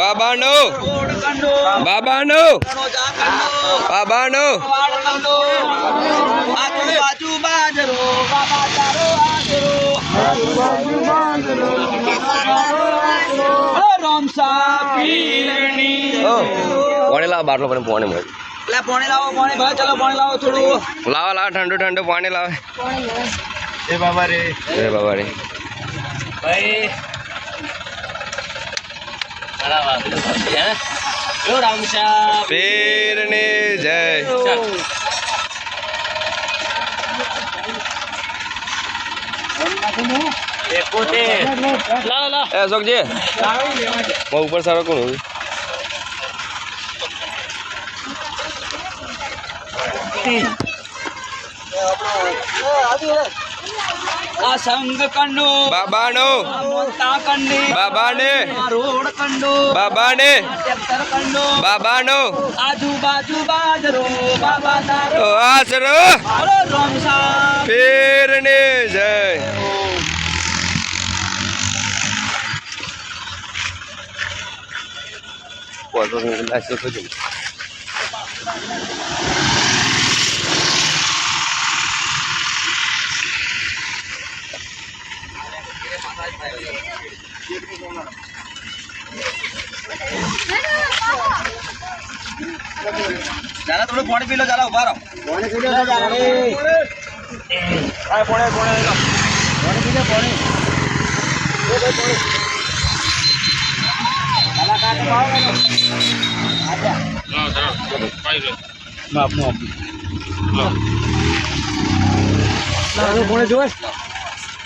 બાબાનો. બાબાનો. બાબાનો. આજુબાજુ બાજરો. બાબા તારો આશરો ઓ રોમસા પીરની ઓ પાણી બાટલો પણ પાણી મળે લે પાણી લાવો પાણી ભાઈ ચલો પાણી લાવો થોડું. લાવો લાવો ઠંડુ ઠંડુ પાણી લાવે. એ બાબા રે જય. બાબા રે ભાઈ જય ઉપર સારો કોણ હોય? આ સંઘ કંડો બાબાનો. મોટા કંડી બાબાને. રોડ કંડો બાબાને. ટ્રેક્ટર કંડો બાબાનો. આજુબાજુ બાજરો બાબા તારો. આશરો. હરો રોમસા પીરની જય. પોતો લાસ્ટ તો જો ચાલો થોડું પાણી પી લો જાલા ઊભા રહો. પાણી પરિવાર મારા પાણી હાસવજે જે વીડિયો જોવો છે એમના પરિવારને હાસવજે સેવામાં રહો બોલો રામશ્યામ પીરની જય લાડો ચલો અશોકજી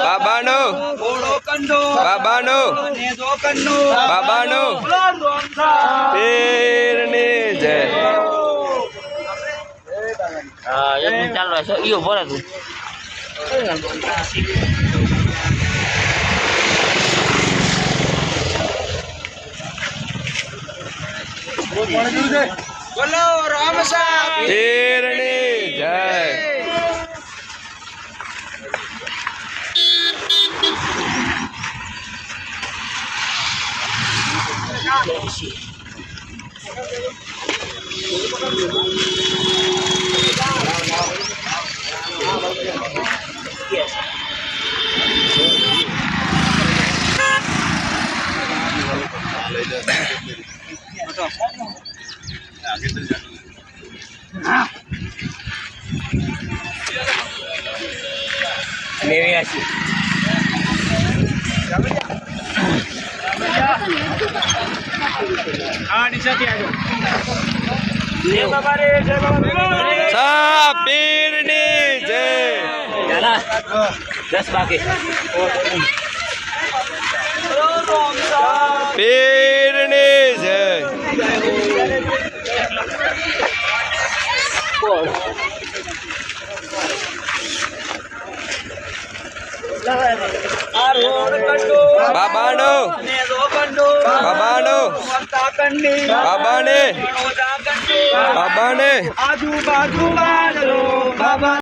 બાબાનો. બાબાનો. બોલો રોમસા પીરની જય. હા એક મિનિટ ચાલુ રહેશો ઈ ઊભો રહે તું બોલો રામસા પીરની જય નેવ્યાસી સા પીરની જય. દસ બાકી પીરની જય કંડો બાબાનો. બાબાનો. બાબાને. બાબાને આજુબાજુ બાબા.